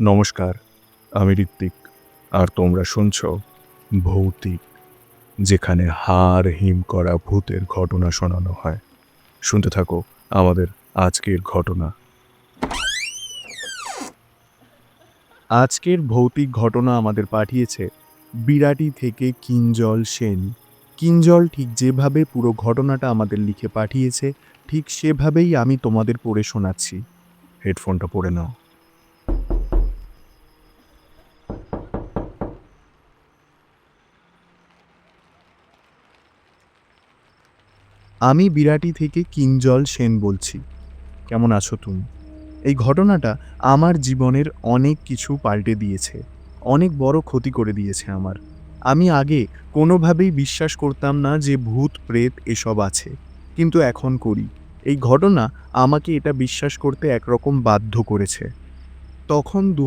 নমস্কার, আমি ঋত্বিক। আর তোমরা শুনছ ভৌতিক, যেখানে হার হিম করা ভূতের ঘটনা শোনানো হয়। শুনতে থাকো আমাদের আজকের ঘটনা। আজকের ভৌতিক ঘটনা আমাদের পাঠিয়েছে বিরাটি থেকে কিঞ্জল সেন। কিঞ্জল ঠিক যেভাবে পুরো ঘটনাটা আমাদের লিখে পাঠিয়েছে, ঠিক সেভাবেই আমি তোমাদের পড়ে শোনাচ্ছি। হেডফোনটা পরে নাও। আমি বিরাটি থেকে কিঞ্জল সেন বলছি। কেমন আছো তুমি? এই ঘটনাটা আমার জীবনের অনেক কিছু পাল্টে দিয়েছে। অনেক বড় ক্ষতি করে দিয়েছে আমার। আমি আগে কোনোভাবেই বিশ্বাস করতাম না যে ভূত, প্রেত এসব আছে। কিন্তু এখন করি। এই ঘটনা আমাকে এটা বিশ্বাস করতে একরকম বাধ্য করেছে। তখন দু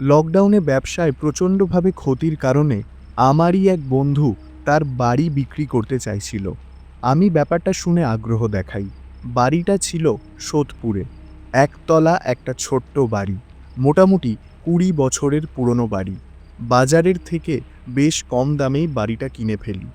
লকডাউনে ব্যবসায় প্রচণ্ডভাবে ক্ষতির কারণে আমারই এক বন্ধু তার বাড়ি বিক্রি করতে চাইছিল। আমি ব্যাপারটা শুনে আগ্রহ দেখাই। বাড়িটা ছিল সোদপুরে। একতলা একটা ছোট্ট বাড়ি, মোটামুটি কুড়ি বছরের পুরনো বাড়ি। বাজারের থেকে বেশ কম দামেই বাড়িটা কিনে ফেলি।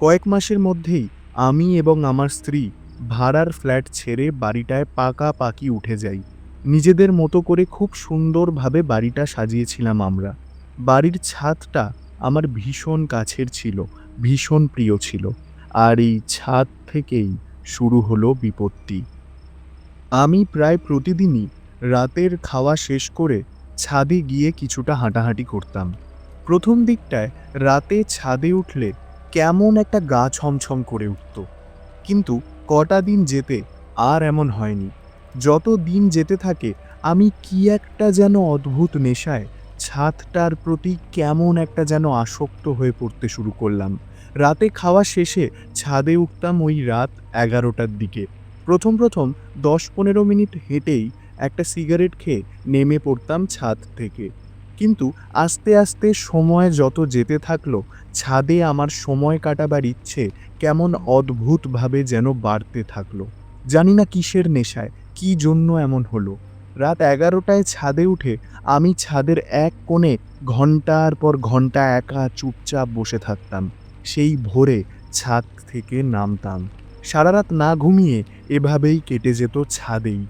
কয়েক মাসের মধ্যেই আমি এবং আমার স্ত্রী ভাড়ার ফ্ল্যাট ছেড়ে বাড়িটায় পাকাপাকি উঠে যাই। নিজেদের মতো করে খুব সুন্দরভাবে বাড়িটা সাজিয়েছিলাম আমরা। বাড়ির ছাদটা আমার ভীষণ কাছের ছিল, ভীষণ প্রিয় ছিল। আর এই ছাদ থেকেই শুরু হলো বিপত্তি। আমি প্রায় প্রতিদিনই রাতের খাওয়া শেষ করে ছাদে গিয়ে কিছুটা হাঁটাহাঁটি করতাম। প্রথম দিকটায় রাতে ছাদে উঠলে কেমন একটা গা ছমছম করে উঠত। কিন্তু কটা দিন যেতে আর এমন হয়নি। যত দিন যেতে থাকে, আমি কি একটা যেন অদ্ভুত নেশায় ছাদটার প্রতি কেমন একটা যেন আসক্ত হয়ে পড়তে শুরু করলাম। রাতে খাওয়া শেষে ছাদে উঠতাম ওই রাত এগারোটার দিকে। প্রথম প্রথম দশ পনেরো মিনিট হেঁটেই একটা সিগারেট খেয়ে নেমে পড়তাম ছাদ থেকে। কিন্তু আস্তে আস্তে সময় যত যেতে থাকল, ছাদে আমার সময় কাটাবার ইচ্ছে কেমন অদ্ভুতভাবে যেন বাড়তে থাকল। জানি না কিসের নেশায়, কি জন্য এমন হলো। রাত এগারোটায় ছাদে উঠে আমি ছাদের এক কোণে ঘণ্টার পর ঘণ্টা একা চুপচাপ বসে থাকতাম। সেই ভোরে ছাদ থেকে নামতাম। সারা রাত না ঘুমিয়ে এভাবেই কেটে যেত ছাদেই।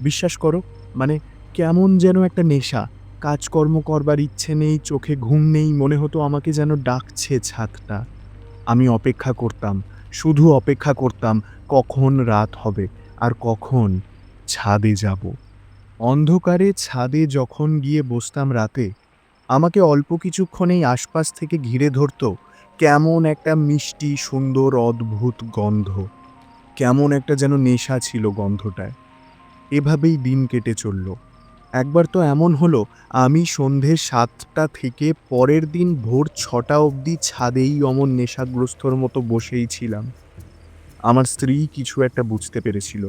বিশ্বাস করো মানে কেমন যেন একটা নেশা। কাজকর্ম করবার ইচ্ছে নেই, চোখে ঘুম নেই, মনে হতো আমাকে যেন ডাকছে ছাদটা। আমি অপেক্ষা করতাম, শুধু অপেক্ষা করতাম, কখন রাত হবে আর কখন ছাদে যাব। অন্ধকারে ছাদে যখন গিয়ে বসতাম রাতে, আমাকে অল্প কিছুক্ষণেই আশপাশ থেকে ঘিরে ধরতো কেমন একটা মিষ্টি, সুন্দর, অদ্ভুত গন্ধ। কেমন একটা যেন নেশা ছিল গন্ধটায়। এভাবেই দিন কেটে চলল। একবার তো এমন হলো, আমি সন্ধে সাতটা থেকে পরের দিন ভোর ছটা অবধি ছাদেই অমন নেশাগ্রস্তর মতো বসেই ছিলাম। আমার স্ত্রী কিছু একটা বুঝতে পেরেছিল।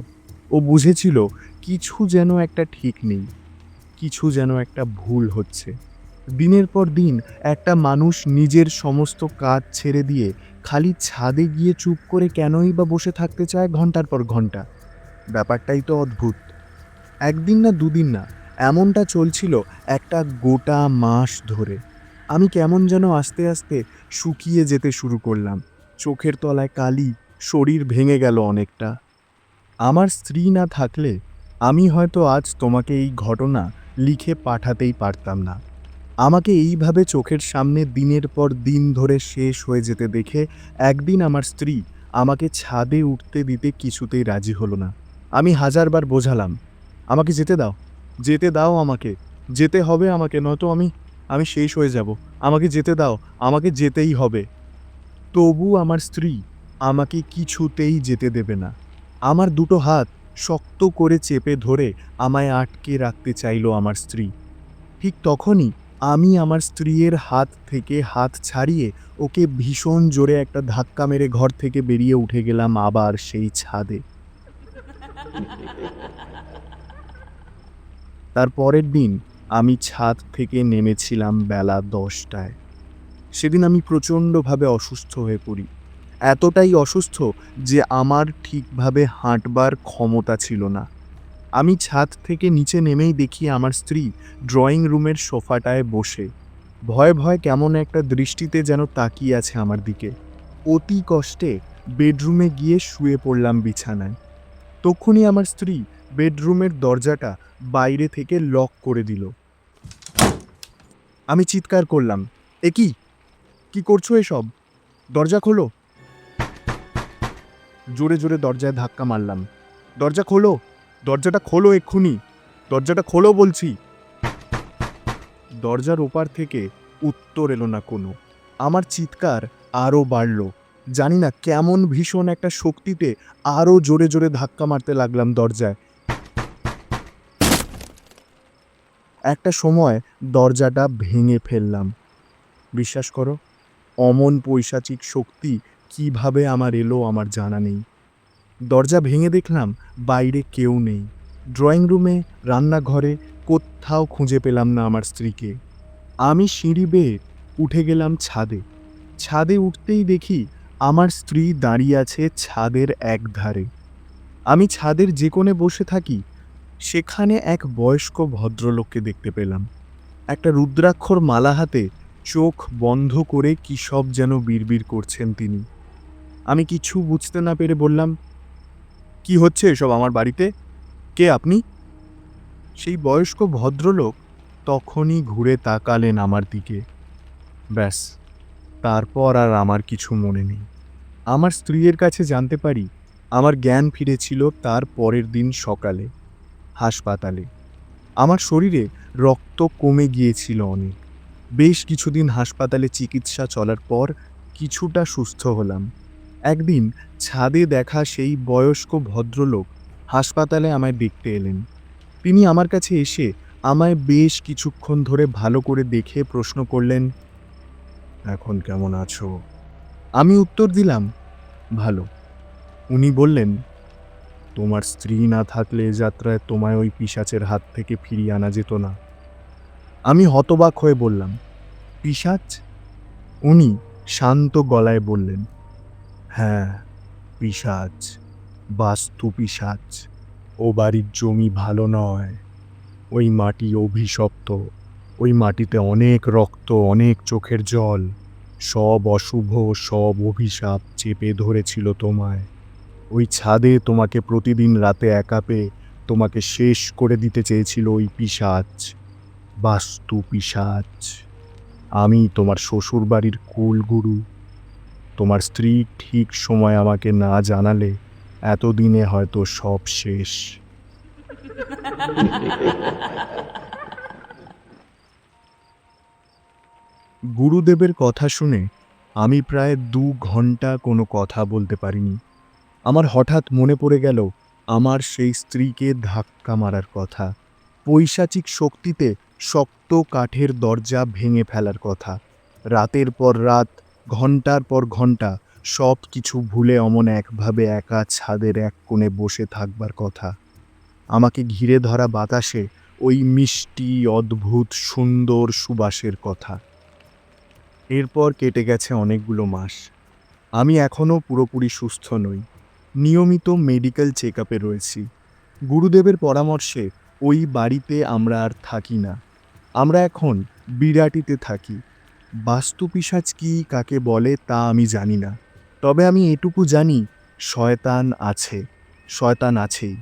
ও বুঝেছিল, কিছু যেন একটা ঠিক নেই, কিছু যেন একটা ভুল হচ্ছে। দিনের পর দিন একটা মানুষ নিজের সমস্ত কাজ ছেড়ে দিয়ে খালি ছাদে গিয়ে চুপ করে কেনই বা বসে থাকতে চায় ঘণ্টার পর ঘণ্টা। ব্যাপারটাই তো অদ্ভুত। একদিন না দুদিন না, এমনটা চলছিল একটা গোটা মাস ধরে। আমি কেমন যেন আস্তে আস্তে শুকিয়ে যেতে শুরু করলাম। চোখের তলায় কালি, শরীর ভেঙে গেল অনেকটা। আমার স্ত্রী না থাকলে আমি হয়তো আজ তোমাকে এই ঘটনা লিখে পাঠাতেই পারতাম না। আমাকে এইভাবে চোখের সামনে দিনের পর দিন ধরে শেষ হয়ে যেতে দেখে একদিন আমার স্ত্রী আমাকে ছাদে উঠতে দিতে কিছুতেই রাজি হলো না। আমি হাজারবার বোঝালাম, আমাকে যেতে দাও যেতে দাও আমাকে, যেতে হবে আমাকে, নয়তো আমি আমি শেষ হয়ে যাব। আমাকে যেতে দাও, আমাকে যেতেই হবে। তবু আমার স্ত্রী আমাকে কিছুতেই যেতে দেবে না। আমার দুটো হাত শক্ত করে চেপে ধরে আমায় আটকে রাখতে চাইলো আমার স্ত্রী। ঠিক তখনই আমি আমার স্ত্রীর হাত থেকে হাত ছাড়িয়ে ওকে ভীষণ জোরে একটা ধাক্কা মেরে ঘর থেকে বেরিয়ে উঠে গেলাম আবার সেই ছাদে। তার পরের দিন আমি ছাদ থেকে নেমেছিলাম বেলা দশটায়। সেদিন আমি প্রচণ্ডভাবে অসুস্থ হয়ে পড়ি। এতটাই অসুস্থ যে আমার ঠিকভাবে হাঁটবার ক্ষমতা ছিল না। আমি ছাদ থেকে নিচে নেমেই দেখি আমার স্ত্রী ড্রয়িং রুমের সোফাটায় বসে। ভয়ে ভয় কেমন একটা দৃষ্টিতে যেন তাকিয়ে আছে আমার দিকে। অতি কষ্টে বেডরুমে গিয়ে শুয়ে পড়লাম বিছানায়। তখনই আমার স্ত্রী বেডরুমের দরজাটা বাইরে থেকে লক করে দিল। আমি চিৎকার করলাম, এ কি? কি করছ এসব? দরজা খোলো। জোরে জোরে দরজায় ধাক্কা মারলাম, দরজা খোলো। দরজাটা খোলো এক্ষুনি। দরজাটা খোলো বলছি। দরজার ওপার থেকে উত্তর এলো না কোনো। আমার চিৎকার আরও বাড়ল। জানি না কেমন ভীষণ একটা শক্তিতে আরও জোরে জোরে ধাক্কা মারতে লাগলাম দরজায়। একটা সময় দরজাটা ভেঙে ফেললাম। বিশ্বাস করো, অমন পৈশাচিক শক্তি কীভাবে আমার এলো আমার জানা নেই। দরজা ভেঙে দেখলাম বাইরে কেউ নেই। ড্রয়িং রুমে, রান্নাঘরে কোথাও খুঁজে পেলাম না আমার স্ত্রীকে। আমি সিঁড়ি বেয়ে উঠে গেলাম ছাদে। ছাদে উঠতেই দেখি আমার স্ত্রী দাঁড়িয়ে আছে ছাদের এক ধারে আমি ছাদের যে কোণে বসে থাকি, সেখানে এক বয়স্ক ভদ্রলোককে দেখতে পেলাম। একটা রুদ্রাক্ষর মালা হাতে চোখ বন্ধ করে কী সব যেন বিড়বিড় করছেন তিনি। আমি কিছু বুঝতে না পেরে বললাম কি হচ্ছে এসব আমার বাড়িতে? কে আপনি? সেই বয়স্ক ভদ্রলোক তখনই ঘুরে তাকালেন আমার দিকে। ব্যাস, তারপর আর আমার কিছু মনে নেই। আমার স্ত্রীর কাছে জানতে পারি, আমার জ্ঞান ফিরেছিল তার পরের দিন সকালে, হাসপাতালে। আমার শরীরে রক্ত কমে গিয়েছিল অনেক। বেশ কিছুদিন হাসপাতালে চিকিৎসা চলার পর কিছুটা সুস্থ হলাম। একদিন ছাদে দেখা সেই বয়স্ক ভদ্রলোক হাসপাতালে আমায় দেখতে এলেন। তিনি আমার কাছে এসে আমায় বেশ কিছুক্ষণ ধরে ভালো করে দেখে প্রশ্ন করলেন, এখন কেমন আছো? আমি উত্তর দিলাম, ভালো। উনি বললেন, তোমার স্ত্রী না থাকলে যাত্রায় তোমায় ওই পিশাচের হাত থেকে ফিরিয়ে আনা যেত না। আমি হতবাক হয়ে বললাম, পিশাচ? উনি শান্ত গলায় বললেন হ্যাঁ। পিশাচ, বাস্তু পিশাচ, ও বাড়ির জমি ভালো নয়। ওই মাটি অভিশপ্ত, ওই মাটিতে অনেক রক্ত, অনেক চোখের জল, সব অশুভ, সব অভিশাপ চেপে ধরেছিল তোমায়। ওই ছাদে তোমাকে প্রতিদিন রাতে একা পেয়ে তোমাকে শেষ করে দিতে চেয়েছিল ওই পিশাচ, বাস্তু পিশাচ। আমি তোমার শ্বশুর বাড়ির কুলগুরু। তোমার স্ত্রী ঠিক সময় আমাকে না জানালে এতদিনে হয়তো সব শেষ। গুরুদেবের কথা শুনে আমি প্রায় দু ঘণ্টা কোনো কথা বলতে পারিনি। আমার হঠাৎ মনে পড়ে গেল আমার সেই স্ত্রীকে ধাক্কা মারার কথা, পৈশাচিক শক্তিতে শক্ত কাঠের দরজা ভেঙে ফেলার কথা, রাতের পর রাত ঘণ্টার পর ঘণ্টা সব কিছু ভুলে অমন একভাবে একা ছাদের এক কোণে বসে থাকবার কথা। আমাকে ঘিরে ধরা বাতাসে ওই মিষ্টি, অদ্ভুত, সুন্দর সুবাসের কথা। এরপর কেটে গেছে অনেকগুলো মাস। আমি এখনও পুরোপুরি সুস্থ নই। নিয়মিত মেডিকেল চেক আপে রয়েছি। গুরুদেবের পরামর্শে ওই বাড়িতে আমরা আর থাকি না। আমরা এখন বিরাটিতে থাকি। বাস্তুপিসাজ কি কাকে বলে তা আমি জানি না। তবে আমি এটুকু জানি, শয়তান আছে, শয়তান আছেই,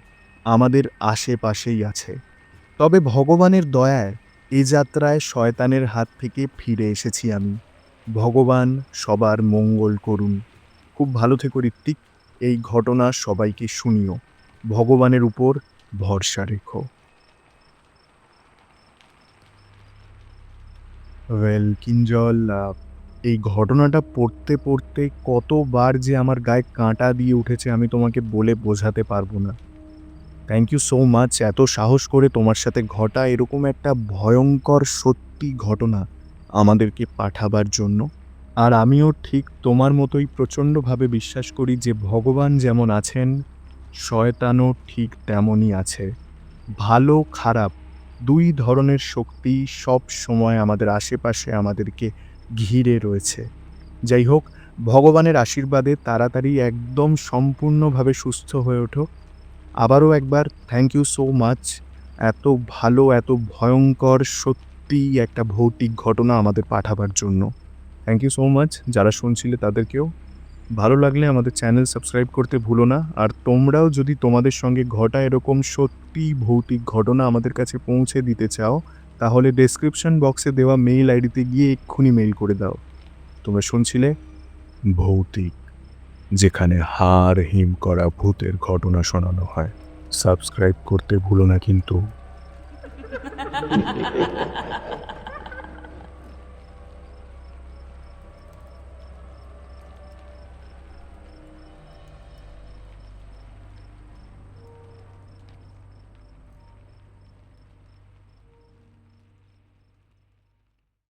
আমাদের আশেপাশেই আছে। তবে ভগবানের দয়ায় এ যাত্রায় শয়তানের হাত থেকে ফিরে এসেছি আমি। ভগবান সবার মঙ্গল করুন। খুব ভালো থেকো ঋত্বিক, এই ঘটনা সবাইকে শুনিও। ভগবানের উপর ভরসা রেখো। ওয়েল কিঞ্জল এই ঘটনাটা পড়তে পড়তে কতবার যে আমার গায়ে কাঁটা দিয়ে উঠেছে আমি তোমাকে বলে বোঝাতে পারব না। থ্যাংক ইউ সো মাচ এত সাহস করে তোমার সাথে ঘটা এরকম একটা ভয়ঙ্কর সত্যি ঘটনা আমাদেরকে পাঠাবার জন্য। আর আমিও ঠিক তোমার মতোই প্রচণ্ডভাবে বিশ্বাস করি যে ভগবান যেমন আছেন, শয়তানও ঠিক তেমনই আছে। ভালো, খারাপ দুই ধরনের শক্তি সব সময় আমাদের আশেপাশে আমাদেরকে ঘিরে রয়েছে। যাই হোক, ভগবানের আশীর্বাদে তাড়াতাড়ি একদম সম্পূর্ণভাবে সুস্থ হয়ে ওঠো। আবারও একবার থ্যাংক ইউ সো মাচ এত ভালো, এত ভয়ঙ্কর, সত্যি একটা ভৌতিক ঘটনা আমাদের পাঠাবার জন্য। থ্যাংক ইউ সো মাচ যারা শুনছিলে তাদেরকেও ভালো লাগলে আমাদের চ্যানেল সাবস্ক্রাইব করতে ভুলো না। আর তোমরাও যদি তোমাদের সঙ্গে ঘটা এরকম সত্যি ভৌতিক ঘটনা আমাদের কাছে পৌঁছে দিতে চাও, তাহলে ডেসক্রিপশন বক্সে দেওয়া মেইল আইডিতে গিয়ে এক্ষুনি মেইল করে দাও। তোমরা শুনছিলে? ভৌতিক, যেখানে হার হিম করা ভূতের ঘটনা শোনানো হয়। সাবস্ক্রাইব করতে ভুলো না কিন্তু।